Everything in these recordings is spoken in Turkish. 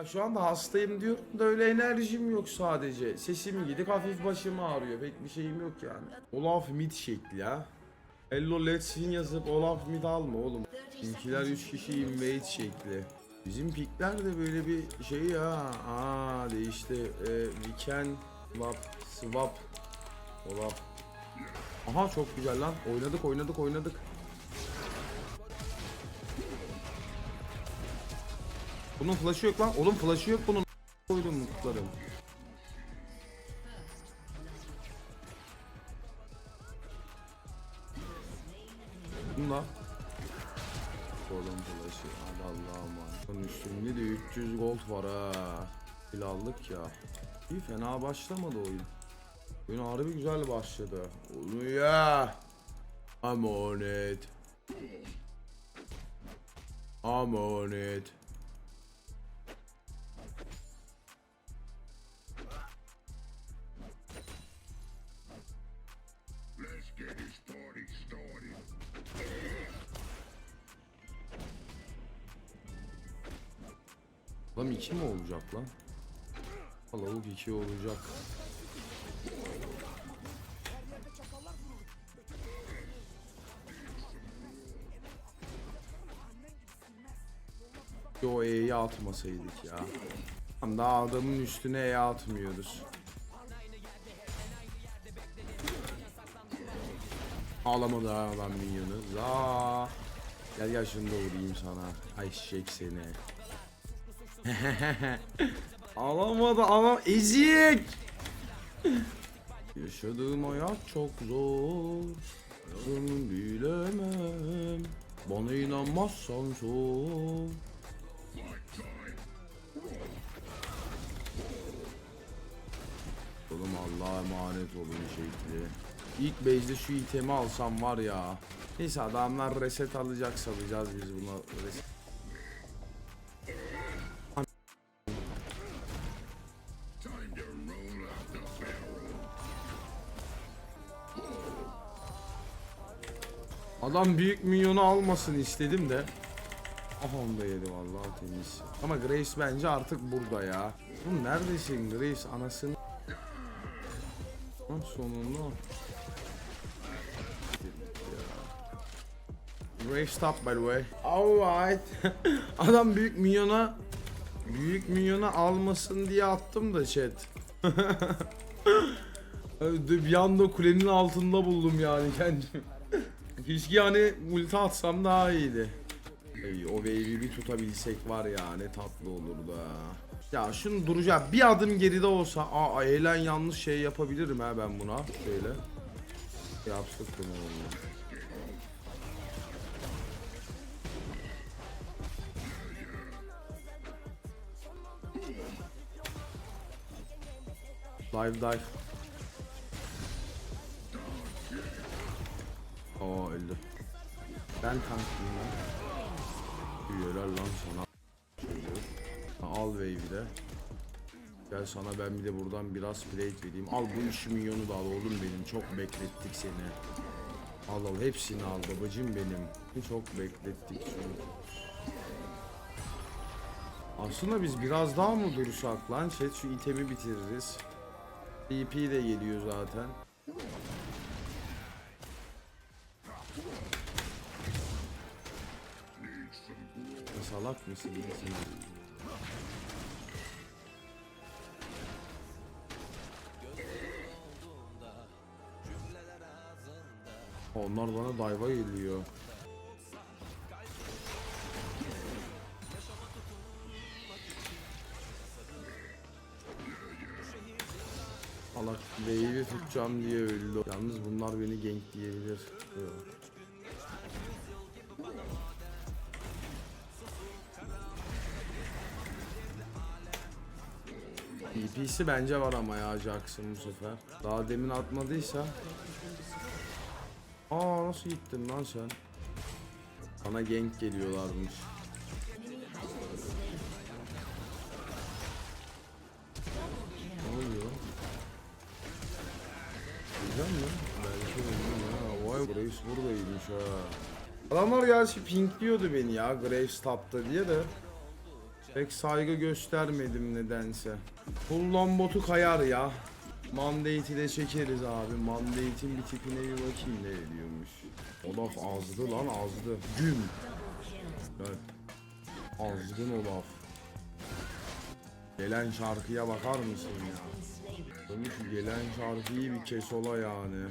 Ya şu anda hastayım diyorum da öyle enerjim yok sadece. Sesim gidip hafif başım ağrıyor. Pek bir şeyim yok yani. Olaf mid şekli ya. Hello let's win yazıp Olaf mid alma oğlum. Bizimkiler 3 kişi invade şekli. Bizim pikler de böyle bir şey ya. Aa değişti. Ee, we can swap swap Olaf. Aha çok güzel lan. Oynadık oynadık oynadık. Bunun flash'ı yok lan. Oğlum flash'ı yok bunun. Koydum mutlarım. Bunda. Oğlum flash'ı. Hadi Allah'ım. Bunun üstünde de 300 gold var ha. Bir ya. İyi fena başlamadı oyun. Oyun harbi güzel başladı. Onu ya. I'm on it. I'm on it. Olacak lan? Lavuk 2 olacak. Yo E'yi atmasaydık ya. Tam daha adamın üstüne E atmıyoruz. Ağlamadı ha adam minyonu. Za. Gel gel şunu da vurayım sana. Ay şek seni. Ağlamadı ama ezik. Yaşadığım hayat çok zor. Yarın bilemem. Bana inanmazsan sor. Oğlum Allah'a emanet olun şekli. İlk base'de şu itemi alsam var ya. Neyse adamlar reset alacak salacağız biz buna reset. Adam büyük minyonu almasın istedim de. Aha onu da yedi vallahi temiz. Ama Grace bence artık burada ya. Oğlum neredesin Grace anasını? Lan sonunda. Grace stop by the way. Alright. Adam büyük minyona büyük minyona almasın diye attım da chat. bir anda kulenin altında buldum yani kendimi. Keşke yani ulti atsam daha iyiydi. Ey, o wave'i bir tutabilsek var ya ne tatlı olurdu ha. Ya şunu duracağım. Bir adım geride olsa aa eğlen yanlış şey yapabilirim ha ben buna. Şöyle. Yapsak bunu oğlum. Dive Aa öldü. Ben tanklayayım lan. Üyeler lan sana. Al wave'i de. Gel sana ben bir de buradan biraz plate vereyim. Al bu 3 milyonu da al oğlum benim. Çok beklettik seni. Al al hepsini al babacım benim. Çok beklettik çünkü. Aslında biz biraz daha mı dursak lan chat şu itemi bitiririz. EP de geliyor zaten. Salak mısın? Nesin? Onlar bana dayva geliyor. Allah wave'i tutacağım diye öldü. Yalnız bunlar beni gank diyebilir. Yok. EP'si bence var ama ya Jackson bu sefer. Daha demin atmadıysa. Aa nasıl gittin lan sen? Bana gank geliyorlarmış. Ne oluyor? Güzel mi? Belki öldüm ya. Vay Graves buradaymış ha. Adamlar gerçi pinkliyordu beni ya Graves tapta diye de. Pek saygı göstermedim nedense. Kullan botu kayar ya. Mandate'i de çekeriz abi. Mandate'in bir tipine bir bakayım ne ediyormuş. Olaf azdı lan azdı. Güm. Evet. Azgın Olaf. Gelen şarkıya bakar mısın ya? Tabii şu gelen şarkıyı bir kes ola yani.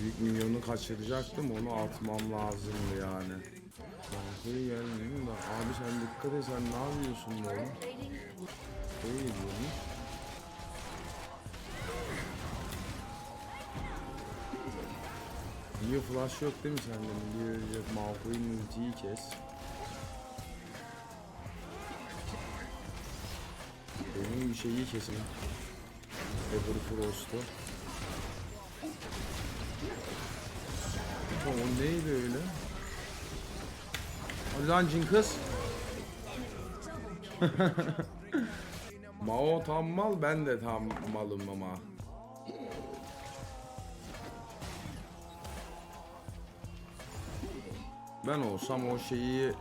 Büyük milyonu kaçıracaktım onu atmam lazımdı yani. Şarkıyı geldim de abi sen dikkat et sen ne yapıyorsun be oğlum? Ne ediyorsun? Niye flash yok değil mi sende? Niye yok Malkoy'un ultiyi kes. Benim bir şeyi kesin. Ever Frost'u. Tamam o neydi öyle? Lan cin kız. Mao tam mal ben de tam malım ama. Ben olsam o şeyi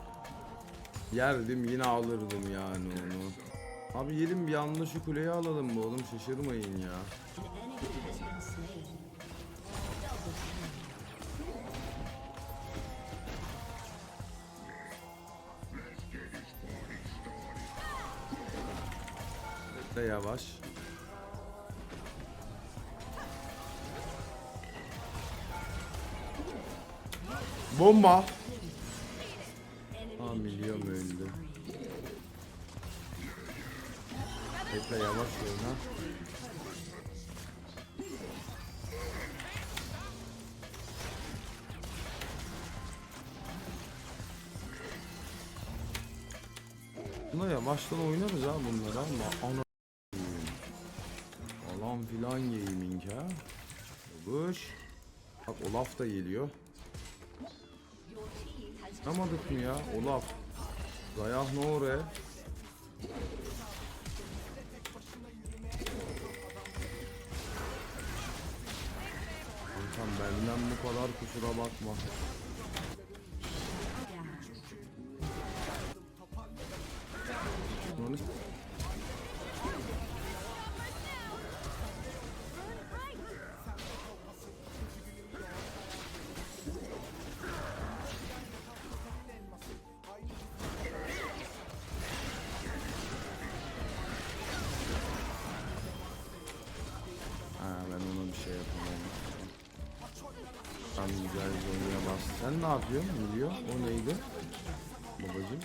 yerdim yine alırdım yani onu. Abi gelin bir anda şu kuleyi alalım bu oğlum şaşırmayın ya. De yavaş. Bomba. Aa milyon öldü. Bekle yavaş oyna. Buna yavaştan oynarız ha bunları ama ana Falan filan gaming ha. Buş. Bak Olaf da geliyor. Anlamadık mı ya Olaf? Zayah ne oraya? Kankam benden bu kadar kusura bakma. Güzel bastı. Sen ne yapıyorsun? Biliyor. O neydi? Babacım.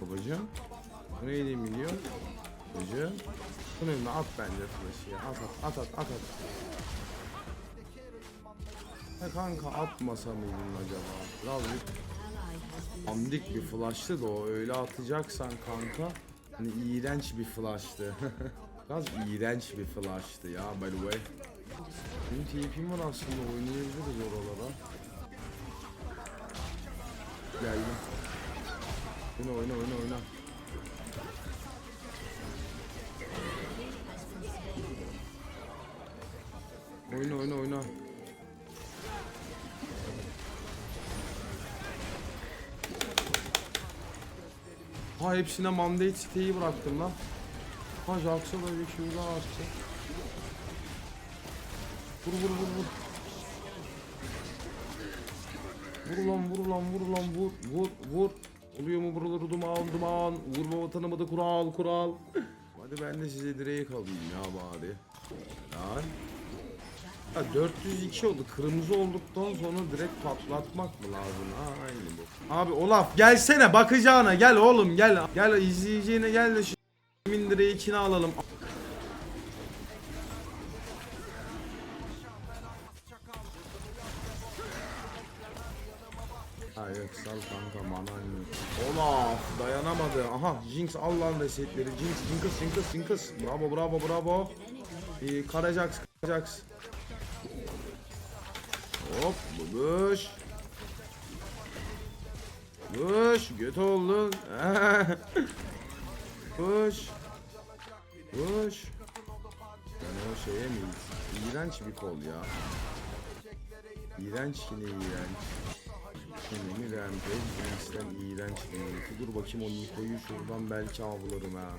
Babacım. O neydi biliyor? Babacım. Bunun önüne at bence flash'ı ya. At at at at at at. Ha kanka atmasa mıydın acaba? Birazcık Amdik bir flash'tı da o öyle atacaksan kanka hani iğrenç bir flash'tı. Biraz iğrenç bir flash'tı ya by the way. Benim TP'm var aslında oynayabiliriz oralara. Geldim. Oyna oyna oyna oyna. Oyna oyna oyna. Ha hepsine mandate siteyi bıraktım lan. Ha Jax'a da bir Q daha attı. Vur vur vur vur. Vur lan vur lan vur lan vur vur vur. Oluyor mu buraları duman duman. Vurma vatanımı da kural kural. Hadi ben de size direkt alayım ya bari. Lan. Ha 402 oldu. Kırmızı olduktan sonra direkt patlatmak mı lazım? Ha aynı bu. Abi Olaf gelsene bakacağına gel oğlum gel. Gel izleyeceğine gel de şu min lirayı ikine alalım. Ha yok sal kanka manan yok. Olaf dayanamadı. Aha Jinx al lan resetleri. Jinx Jinx Jinx Jinx. Bravo bravo bravo. Ee, Karajax Karajax. Hop bubuş. Buş göt oldun. Buş. Buş. Yani o şeye mi? İğrenç bir kol ya. İğrenç yine iğrenç. Yine mi Rampage? Vince'den iğrenç yine. Dur bakayım o Niko'yu şuradan belki avlarım ha.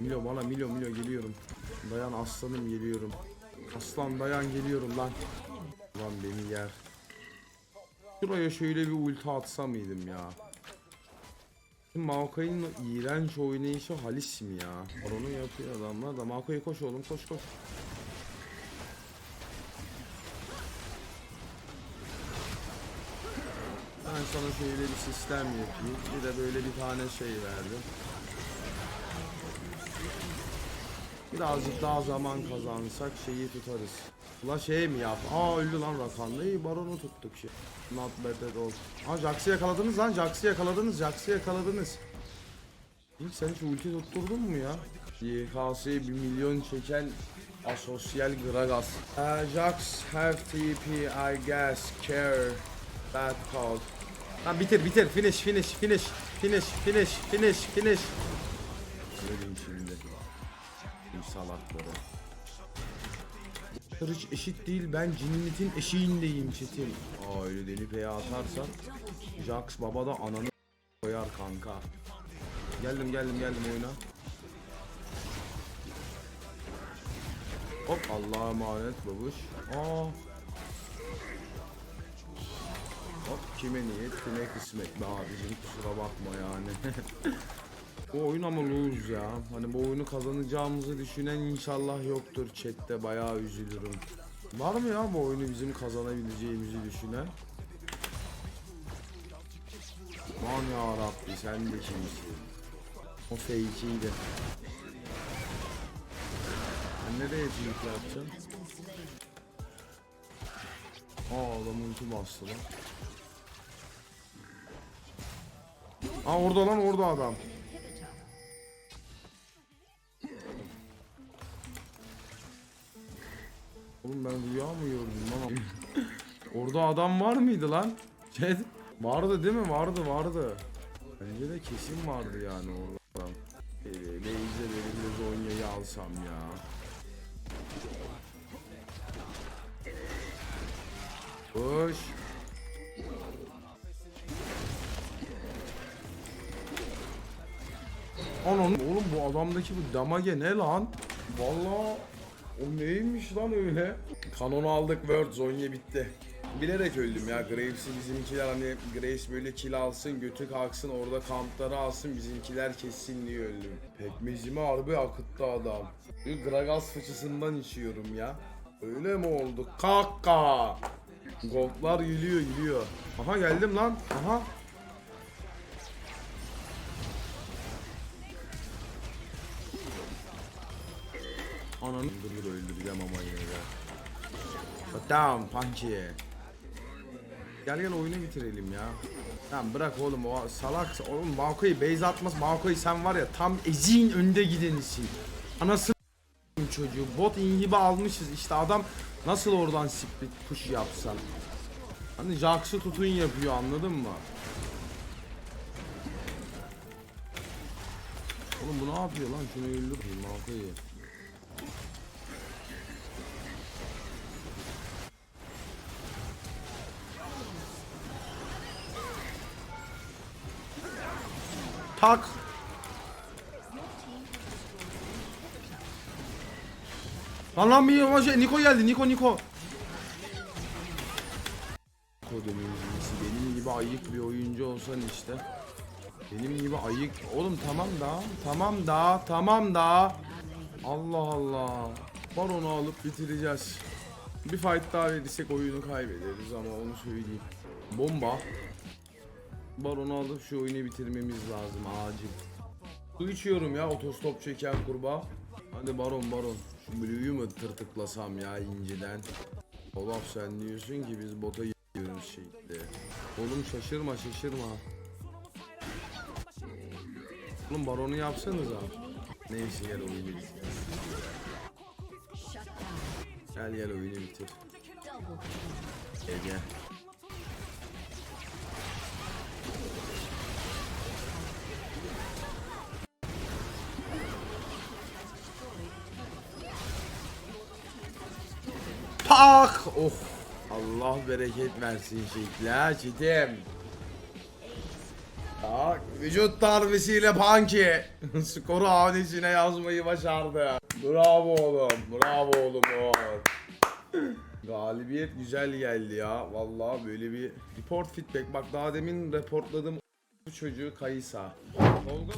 Milo bana Milo Milo geliyorum. Dayan aslanım geliyorum. Aslan dayan geliyorum lan. Lan beni yer. Şuraya şöyle bir ulti atsa mıydım ya? Maokai'nin o iğrenç oynayışı Halis mi ya? Onu yapıyor adamlar da Maokai koş oğlum koş koş. Ben sana şöyle bir sistem yapayım. Bir de böyle bir tane şey verdim. Birazcık daha zaman kazansak şeyi tutarız. Ula şey mi yap? Aa öldü lan Rakan. İyi baronu tuttuk şey. Not bad at all. Aa Jax'ı yakaladınız lan. Jax'ı yakaladınız. Jax'ı yakaladınız. İlk sen şu ulti tutturdun mu ya? YKS'ye 1 milyon çeken asosyal Gragas. Uh, Jax have TP I guess care. Bad call. Lan bitir bitir finish finish finish finish finish finish finish. Öleyim şimdi. Bu salakları. Hiç eşit değil ben cinnetin eşiğindeyim çetin. Aa öyle deli P'ye atarsan Jax baba da ananı koyar kanka. Geldim geldim geldim oyuna. Hop Allah'a emanet babuş. Aa. Hop kime niyet kime kısmet be abicim kusura bakma yani. bu oyun lose ya. Hani bu oyunu kazanacağımızı düşünen inşallah yoktur chatte bayağı üzülürüm. Var mı ya bu oyunu bizim kazanabileceğimizi düşünen? Aman ya Rabbi sen de kimsin? O fake'iydi. Ben nereye fake yapacağım? Aa adam ulti bastı lan. Aa orada lan orada adam. Oğlum ben rüya mı gördüm lan? orada adam var mıydı lan? Chat. Vardı değil mi? Vardı vardı. Bence de kesin vardı yani orada. Ee, Beyze benimle Zonya'yı alsam ya. Koş. Anan oğlum bu adamdaki bu damage ne lan? Vallahi o neymiş lan öyle? Kanonu aldık Word Zonya bitti. Bilerek öldüm ya Graves'i bizimkiler hani Graves böyle kill alsın götü kalksın orada kampları alsın bizimkiler kessin diye öldüm. Pekmezimi harbi akıttı adam. Bir Gragas fıçısından içiyorum ya. Öyle mi oldu? Kaka. Goldlar gülüyor gülüyor. Aha geldim lan. Aha. Ananı dur dur öldüreceğim ama yine de. Tamam Punky. Gel gel oyunu bitirelim ya. Tamam bırak oğlum o salak oğlum Maokai base atmaz Maokai sen var ya tam eziğin önde gidenisin. Anası çocuğu bot inhibi almışız işte adam nasıl oradan split push yapsan. Hani Jax'ı tutun yapıyor anladın mı? Oğlum bu ne yapıyor lan şunu öldür Maokai'yi. Tak. Lan lan bir yavaş Niko geldi Niko Niko. Niko denizlisi benim gibi ayık bir oyuncu olsan işte. Benim gibi ayık. Oğlum tamam da tamam da tamam da. Allah Allah. Baronu alıp bitireceğiz. Bir fight daha verirsek oyunu kaybederiz ama onu söyleyeyim. Bomba. Baronu alıp şu oyunu bitirmemiz lazım acil. Su içiyorum ya otostop çeken kurbağa. Hadi baron baron. Şu Blue'yu mu tırtıklasam ya inciden. Olaf sen diyorsun ki biz bota gidiyoruz şekli. Oğlum şaşırma şaşırma. Oğlum baronu yapsanıza. Neyse gel oyunu bitir. Gel gel oyunu bitir. Gel gel. Oh! Allah bereket versin şekli ha çetim. Bak vücut darbesiyle Punky skoru hanesine yazmayı başardı. Bravo oğlum. Bravo oğlum. Galibiyet güzel geldi ya. Vallahi böyle bir report feedback. Bak daha demin reportladım bu çocuğu Kayısa. Tolga